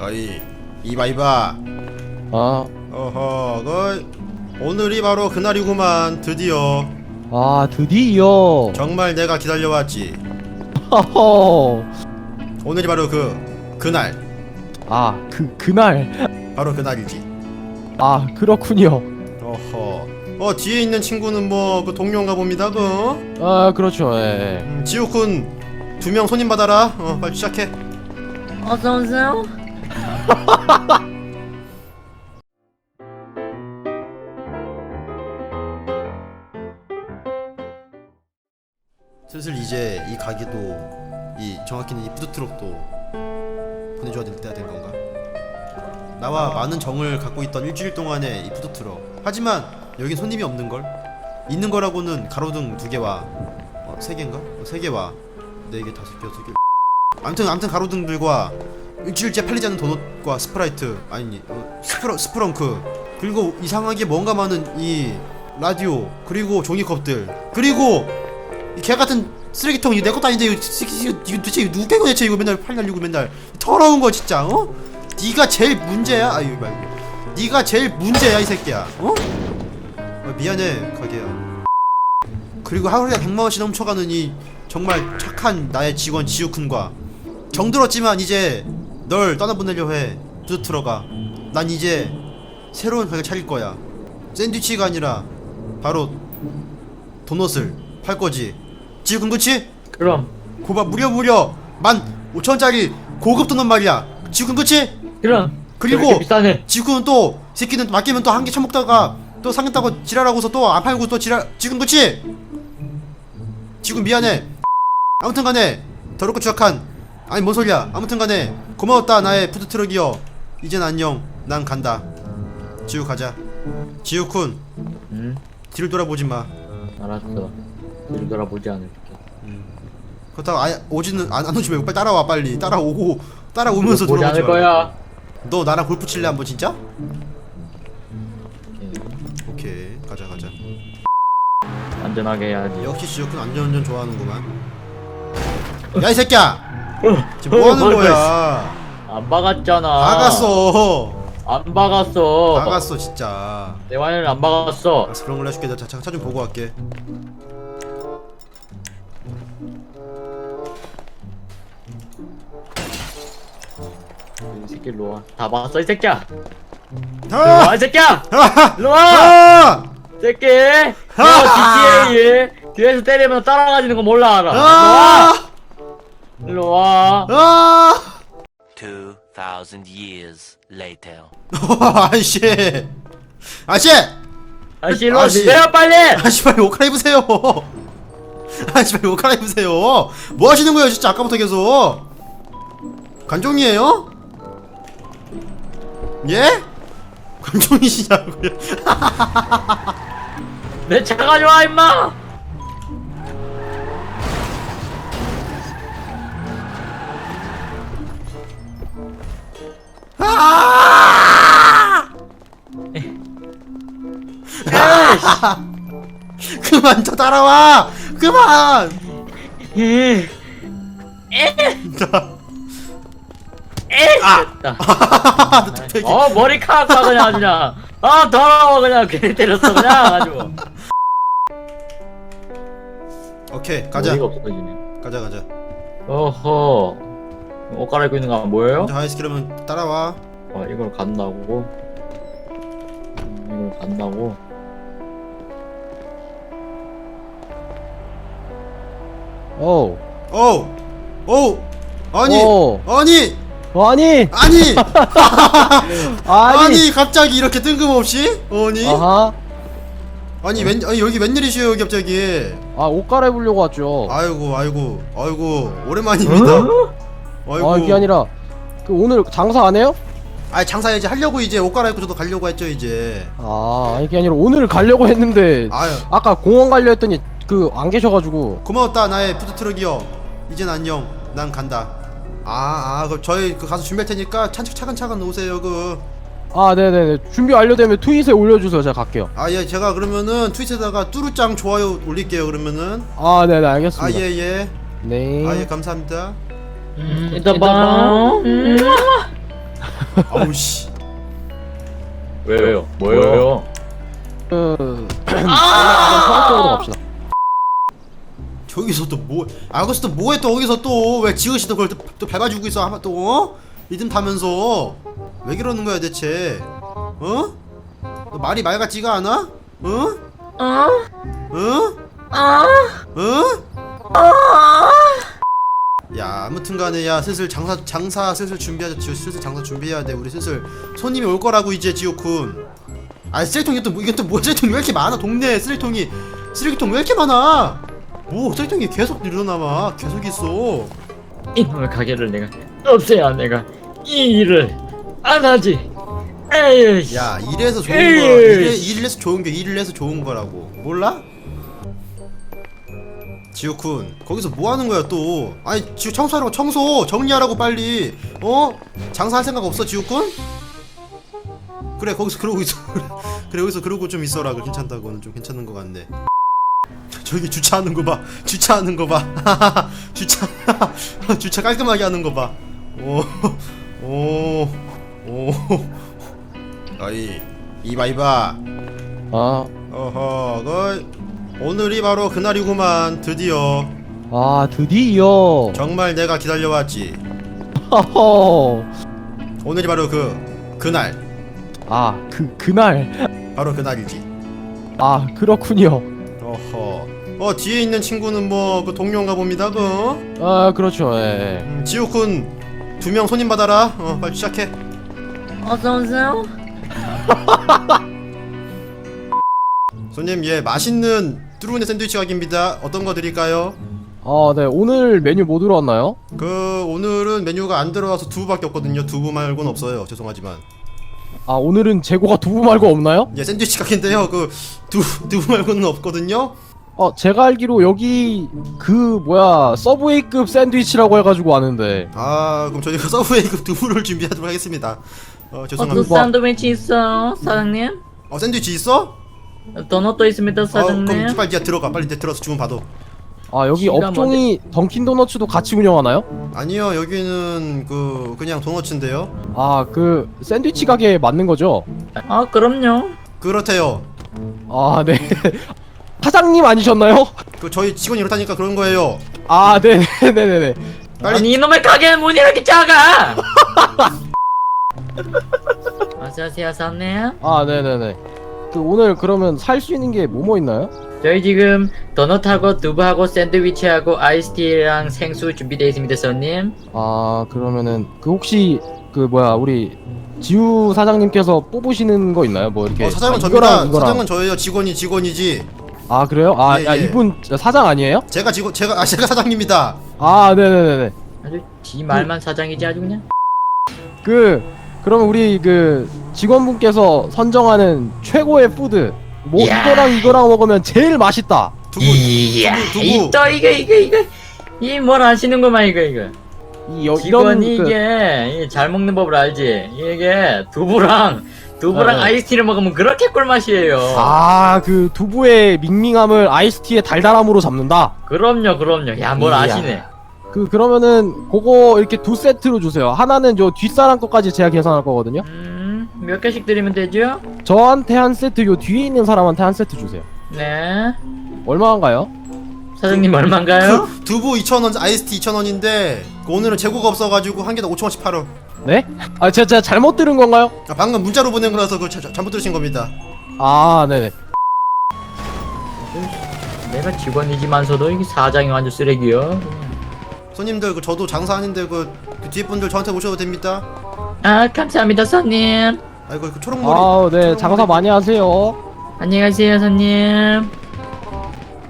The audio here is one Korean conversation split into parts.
어이 이봐 이봐 아, 어허 그 오늘이 바로 그날이구만 드디어 아 드디어. 정말 내가 기다려왔지 허허. 오늘이 바로 그 그날 아, 그 그날. 바로 그날이지 아, 그렇군요. 어허 어 뒤에 있는 친구는 뭐 그 동료인가 봅니다 그 아, 그렇죠. 예. 음, 지우군 두명 손님 받아라 어 빨리 시작해 어서 오세요. 슬슬 이제 이 가게도 이 정확히는 이 푸드트럭도 보내줘야 될 때가 된 건가? 나와 많은 정을 갖고 있던 일주일 동안의 이 푸드트럭 하지만 여긴 손님이 없는 걸 있는 거라고는 가로등 두 개와 어, 세 개인가? 어, 세 개와 네 개, 다섯 개, 여섯 개 아무튼 아무튼 가로등들과 일주일째 팔리지 않는 도넛과 스프라이트 아니 어, 스프러, 스프렁크 그리고 이상하게 뭔가 많은 이 라디오 그리고 종이컵들 그리고 이 개같은 쓰레기통 이거 내 것도 아닌데 이거, 이거, 이거 도대체 이거 누구 개고 대체 이거 맨날 팔 날리고 맨날. 더러운 거 진짜 어? 네가 제일 문제야? 아유 말고 네가 제일 문제야 이 새끼야 어? 아, 미안해 가게야. 그리고 하루에 100만 원씩 넘쳐가는 이 정말 착한 나의 직원 지우쿤과. 정들었지만 이제 널 떠나보내려 해. 푸드트럭아. 난 이제 새로운 가게 차릴 거야. 샌드위치가 아니라 바로 도넛을 팔 거지. 지금 그치? 그럼. 고바 무려 무려 만 5천원짜리 고급 도넛 말이야. 지금 그치? 그럼. 그리고 그렇게 비싸네. 지금 또이 새끼는 맡기면 또 한 개 처먹다가 또 상했다고 지랄하고서 또 안 팔고 또 지랄 지금 그치? 지금 미안해. 아무튼 간에 더럽고 추악한 아니 뭔 소리야. 아무튼 간에 고마웠다 나의 푸드트럭이여 이젠 안녕 난 간다 지우 가자 지우쿤 응, 뒤를 돌아보지 마 알았어. 뒤를 돌아보지 않을게. 그렇다고 아예 오지는 안, 안 오지 말고 빨리 따라와 빨리 따라오고 따라오면서 보지 들어오지 않을 마. 거야. 너 나랑 골프 칠래 한번 진짜? 오케이. 오케이 가자 가자 안전하게 해야지. 역시 지옥은 안전운전 좋아하는구만 야 이 새끼야 지금 뭐 하는 뭘 거야 안 박았잖아. 다 갔어 안 박았어. 다 갔어 진짜 내 와인을 안 박았어. 알았어 그런 걸로 해줄게 내가 차좀 보고 갈게 이 새끼 일로 와. 다 박았어 이 새끼야. 일로 아! 와이 새끼야. 아! 일로 와. 아! 이 새끼. 너 GTA 뒤에서 때리면 따라가지는 거 몰라 알아. 아! 일로 와. 아! 2,000 years later. 아이씨 아씨 아저씨 일로 와. 아저씨. 내려 빨리. 아씨 빨리 옷 갈아입으세요 아씨 빨리 옷 갈아입으세요 뭐 하시는 거예요 진짜 아까부터 계속 관종이에요? 예? 관종이시냐고요 내 차 가져와 임마. 아! 그만 저 따라와 그만 에. 아! 됐다. 되게- 어 머리카락 봐 그냥 아주 그냥. 아 더러워 그냥 괜히 때렸어 그냥 아주. 오케이 가자 머리가 없어지네. 가자 가자 어허. 옷 갈아입고 있는 거 뭐예요? 먼저 하이스키라면 따라와 어 이걸 간다고. 음, 이걸 간다고. 오. 어우 어우 아니 오. 아니 아니. 아니 아니. 아니 갑자기 이렇게 뜬금없이 아니 아하. 아니 웬 아니 여기 웬일이시여 여기 갑자기 아, 옷 갈아입으려고 왔죠. 아이고 아이고 아이고 오랜만입니다 아이고. 아, 이게 아니라 그 오늘 장사 안 해요? 아니 장사 이제 하려고 이제 옷 갈아입고 저도 가려고 했죠 이제. 아, 이게 아니라 오늘 가려고 했는데 아유. 아까 공원 가려 했더니 그 안 계셔가지고. 고마웠다 나의 푸드트럭이여 이젠 안녕. 난 간다. 아 아 그럼 저희 그 가서 준비할 테니까 차근 차근차근 오세요 그. 아 네네네. 준비 완료되면 트윗에 올려주세요. 제가 갈게요. 아 예 제가 그러면은 트윗에다가 뚜루짱 좋아요 올릴게요 그러면은. 아 네네. 알겠습니다. 아 예 예. 네. 아 예 감사합니다 이따 봐. 음. 아우 씨 왜요? 뭐예요? 그 상업적으로 갑시다. 저기서 또 뭐 아거스 또 뭐해 또 거기서 또 왜 지읒이 또 그걸 또, 또 밟아주고 있어 아마 또 어? 리듬 타면서 왜 그러는 거야 대체 어? 너 말이 말 같지가 않아? 어? 어? 어? 아? 어? 야 아무튼간에 야 슬슬 장사 장사 슬슬 준비하자 지호 슬슬 장사 준비해야 돼 우리 슬슬 손님이 올 거라고 이제 지호군 아 쓰레기통 이게 또 뭐- 이게 또뭐 쓰레기통 왜 이렇게 많아 동네에 쓰레기통이 쓰레기통 왜 이렇게 많아 뭐 쓰레기통이 계속 늘어나마 계속 있어 이놈의 가게를 내가 없애야 내가 이 일을 안 하지. 에이. 야 이래서 좋은 에이. 거야 이래, 이래서 좋은 게 일을 해서 좋은 거라고 몰라? 지우쿤 거기서 뭐 하는 거야 또? 아니 지우 청소하라고 청소 정리하라고 빨리. 어? 장사할 생각 없어 지우쿤? 그래 거기서 그러고 있어. 그래 여기서 그러고 좀 있어라. 그 괜찮다고는 좀 괜찮은 것 같네. 저기 주차하는 거봐. 주차하는 거봐. 주차 주차 깔끔하게 하는 거봐. 오오오. 어이 이봐 이봐 아, 어허 그 오늘이 바로 그날이구만 드디어 아 드디어. 정말 내가 기다려왔지 허허. 오늘이 바로 그 그날 아, 그 그날. 바로 그날이지 아, 그렇군요. 어허 어 뒤에 있는 친구는 뭐 그 동료인가 봅니다 그 아, 그렇죠. 예. 예. 음, 지우쿤 두 명 손님 받아라 어 빨리 시작해 어서 오세요. 손님 예 맛있는 뚜루네 샌드위치 가게입니다 어떤 거 드릴까요? 아, 네. 오늘 메뉴 뭐 들어왔나요? 그 오늘은 메뉴가 안 들어와서 두부밖에 없거든요 두부 말고는 없어요 죄송하지만 아, 오늘은 재고가 두부 말고 없나요? 예 샌드위치 가게인데요 그 두, 두부 말고는 없거든요 어, 제가 알기로 여기 그 뭐야 서브웨이급 샌드위치라고 해가지고 아는데. 아 그럼 저희가 서브웨이급 두부를 준비하도록 하겠습니다 어 죄송합니다 뭐- 샌드위치 있어요, 사장님? 어 샌드위치 있어? 도넛도 있습니다, 어 사장님. 그럼 빨리 니가 들어가 빨리 내 들어서 주문 받아 아, 여기 기가 업종이 던킨 도너츠도 같이 운영하나요? 아니요 여기는 그 그냥 도너츠인데요 아, 그 샌드위치 가게 맞는 거죠? 아, 그럼요. 그렇대요 아, 네. 사장님 아니셨나요? 그 저희 직원이 이렇다니까 그런 거예요 아, 네, 네, 네, 네. 빨리 아니 이놈의 가게 문이 이렇게 작아! 어서 오세요, 사장님. 아, 네, 네, 네. 그 오늘 그러면 살 수 있는 게 뭐뭐 있나요? 저희 지금 도넛하고 두부하고 샌드위치하고 아이스티랑 생수 준비되어 있습니다, 손님. 아, 그러면은 그 혹시 그 뭐야 우리 지우 사장님께서 뽑으시는 거 있나요? 뭐 이렇게 어, 사장은 아, 접니다 이거랑 이거랑. 사장은 저예요 직원이 직원이지 아 그래요? 아, 예, 아 예. 이분 사장 아니에요? 제가 직원 제가 아 제가 사장님입니다 아, 네, 네, 네, 네. 아주 지 말만 사장이지 아주 그냥. 그 그러면 우리 그 직원분께서 선정하는 최고의 푸드 뭐 이야. 이거랑 이거랑 먹으면 제일 맛있다. 두부 이야, 두부, 두부. 이또 이거 이거 이거 이 뭘 아시는구만 이거 이거. 이 여, 이런 직원이 그, 이게 이잘 먹는 법을 알지. 이게 두부랑 두부랑 네. 아이스티를 먹으면 그렇게 꿀맛이에요. 아, 그 두부의 밍밍함을 아이스티의 달달함으로 잡는다. 그럼요, 그럼요. 야, 뭘 이야. 아시네. 그 그러면은 그거 이렇게 두 세트로 주세요. 하나는 저 뒷사람 것까지 제가 계산할 거거든요. 음, 몇 개씩 드리면 되죠? 저한테 한 세트, 요 뒤에 있는 사람한테 한 세트 주세요. 네. 얼마인가요? 사장님 얼마인가요? 그 두부 2,000원 아이스티 2,000원인데 그 오늘은 재고가 없어가지고 한 개당 5,000원씩 팔어 네? 아, 제가, 제가 잘못 들은 건가요? 아, 방금 문자로 보낸 거라서 그 잘못 들으신 겁니다 아, 네네. 내가 직원이지만서도 이게 사장이 완전 쓰레기요. 손님들 그 저도 장사하는데 그, 그 뒤에 분들 저한테 오셔도 됩니다 아, 감사합니다, 손님. 아이고 그 초록머리 아우, 네. 장사 많이 하세요. 안녕히 가세요, 손님.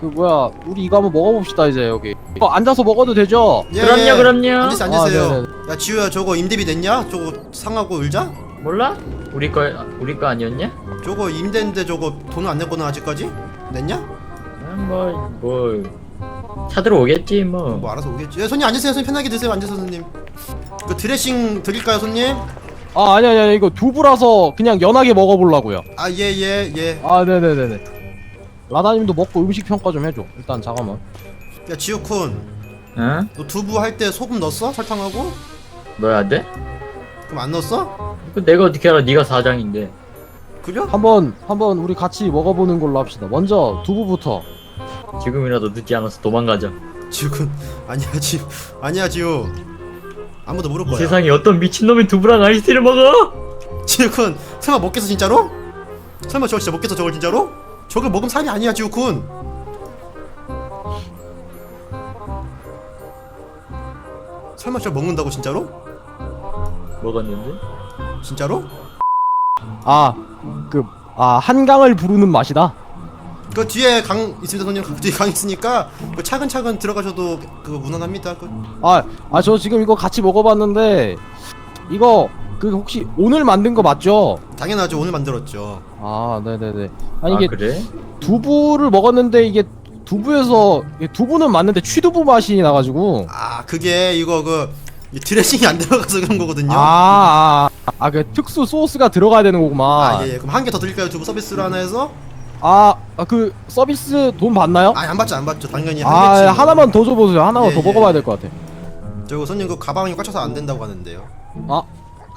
그 뭐야 우리 이거 한번 먹어봅시다 이제 여기 어, 앉아서 먹어도 되죠? 예, 그럼요, 예. 그럼요. 앉으세요 아, 앉으세요 네네. 야 지우야 저거 임대비 냈냐? 저거 상하고 울자? 몰라? 우리 거 우리 거 아니었냐? 저거 임대인데 저거 돈을 안 냈거든 아직까지? 냈냐? 아, 뭐, 뭐, 찾으러 오겠지, 뭐. 뭐 알아서 오겠지 예, 손님 앉으세요 손님 편하게 드세요 앉으세요 손님 그 드레싱 드릴까요 손님? 아 아니 아니 아니 이거 두부라서 그냥 연하게 먹어보려고요 아 예 예 예. 아 네네네네 라다님도 먹고 음식 평가 좀 해줘 일단 잠깐만 야 지우쿤 어? 너 두부 할 때 소금 넣었어? 설탕하고? 뭐야 돼? 그럼 안 넣었어? 그 내가 어떻게 알아? 네가 사장인데. 그래? 한번 한번 우리 같이 먹어보는 걸로 합시다. 먼저 두부부터. 지금이라도 늦지 않아서 도망가자. 지금 아니야 지금 아니야 지우 아무도 모를 이 거야 세상에 어떤 미친놈이 두부랑 아이스티를 먹어? 지우군 설마 먹겠어 진짜로? 설마 저 진짜 먹겠어 저걸 진짜로? 저걸 먹으면 살이 아니야 지우군 설마 저걸 먹는다고 진짜로? 먹었는데? 진짜로? 아, 그, 아, 한강을 부르는 맛이다. 그 뒤에 강 있습니다 손님 그 뒤에 강 있으니까 그 차근차근 들어가셔도 그 무난합니다 그 아, 아, 저 지금 이거 같이 먹어봤는데, 이거, 그, 혹시 오늘 만든 거 맞죠? 당연하죠 오늘 만들었죠 아, 네네네. 아니, 아 이게 그래? 두부를 먹었는데, 이게 두부에서, 이게 두부는 맞는데 취두부 맛이 나가지고. 아 그게 이거 그이 드레싱이 안 들어가서 그런 거거든요 아, 아, 아, 그 특수 소스가 들어가야 되는 거구만. 아, 예, 예. 그럼 한 개 더 드릴까요? 두부 서비스로 하나 해서? 아, 아, 그 서비스 돈 받나요? 아, 안 받죠, 안 받죠. 당연히 아, 한 개치. 하나만 더 줘보세요. 하나만 예, 더 예. 먹어봐야 될 것 같아. 저거 손님 그 가방이 꽉 차서 안 된다고 하는데요. 아,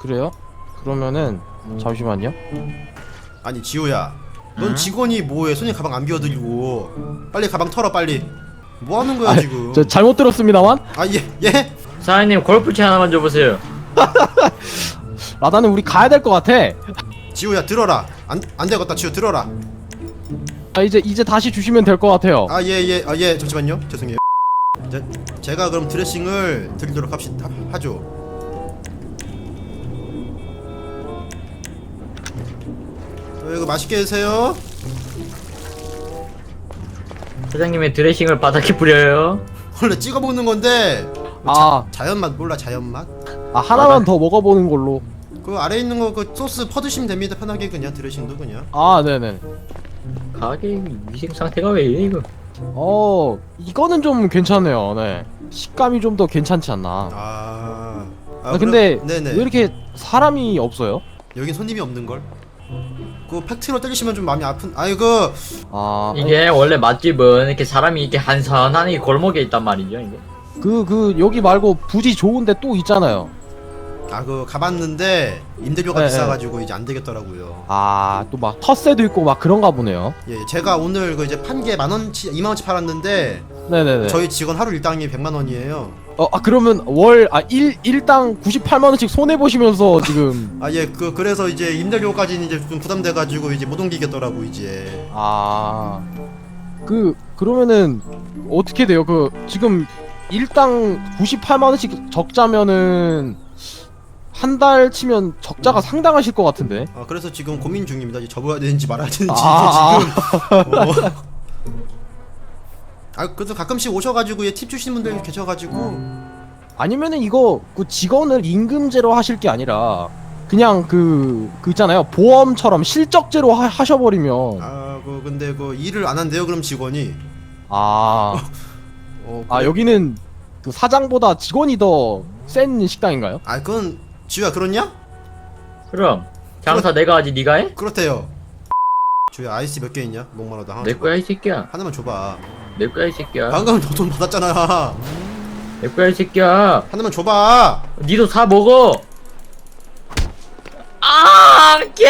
그래요? 그러면은 잠시만요. 아니, 지호야. 넌 응? 직원이 뭐해? 손님 가방 안 비워드리고. 빨리 가방 털어, 빨리. 뭐 하는 거야, 아, 지금? 저 잘못 들었습니다만 아, 예, 예? 사장님 골프채 하나만 줘보세요. 라다는 우리 가야 될 것 같아. 지호야, 들어라. 안, 안 되겠다, 지호, 들어라. 아, 이제 이제 다시 주시면 될 것 같아요. 아, 예, 예, 아, 예, 잠시만요. 죄송해요. 제, 제가 그럼 드레싱을 드리도록 합시다. 하죠. 저 이거 맛있게 드세요. 사장님의 드레싱을 바닥에 뿌려요. 원래 찍어 먹는 건데 아, 자연 맛 몰라 자연 맛? 아 하나만 더 먹어보는 걸로. 그 아래 있는 거 그 소스 퍼드시면 됩니다 편하게 그냥 드레싱도 그냥 아, 네네. 가게 위생 상태가 왜 이래 이거? 어, 이거는 좀 괜찮네요. 네. 식감이 좀 더 괜찮지 않나. 아, 아, 근데 그럼- 네네 왜 이렇게 사람이 없어요? 여긴 손님이 없는 걸? 그 팩트로 때리시면 좀 마음이 아픈 아이 그 아, 이게 원래 맛집은 이렇게 사람이 이렇게 한산한 이 골목에 있단 말이죠. 이게. 그, 그, 여기 말고 부지 좋은데 또 있잖아요. 아 그 가봤는데 임대료가 네, 비싸가지고 이제 안 되겠더라고요. 아, 또 막 텃세도 있고 막 그런가 보네요. 예, 제가 오늘 그 이제 판 게 만 원치, 2만 원치 팔았는데 네네네. 저희 직원 하루 일당이 100만 원이에요. 어, 아, 그러면 월, 아, 일, 일당 98만원씩 손해보시면서 지금. 아 예, 그 그래서 이제 임대료까지는 이제 좀 부담돼가지고 이제 못 옮기겠더라고 이제. 아, 그, 그러면은, 어떻게 돼요? 그, 지금, 일당 98만원씩 적자면은, 한 달 치면 적자가 상당하실 것 같은데? 아 그래서 지금 고민 중입니다. 이제 접어야 되는지 말아야 되는지 아, 지금. 어. 아 그래도 가끔씩 오셔가지고 얘팁 주시는 분들 계셔가지고 아니면은 이거, 그 직원을 임금제로 하실 게 아니라, 그냥 그, 그 있잖아요. 보험처럼 실적제로 하, 하셔버리면, 아그 근데 그 일을 안 한대요 그럼 직원이. 아, 어, 아, 그래. 여기는 그 사장보다 직원이 더 센 식당인가요? 아 그건 지우야 그렇냐? 그럼 장사 내가 하지 네가 해? 그렇대요. 지우야 아이스 몇 개 있냐? 목마르다 하나. 내 줘봐. 거야 이 새끼야. 하나만 줘봐. 내 거야 이 새끼야. 방금 너 돈 받았잖아. 내 거야 이 새끼야. 하나만 줘봐. 니도 사 먹어. 아, 개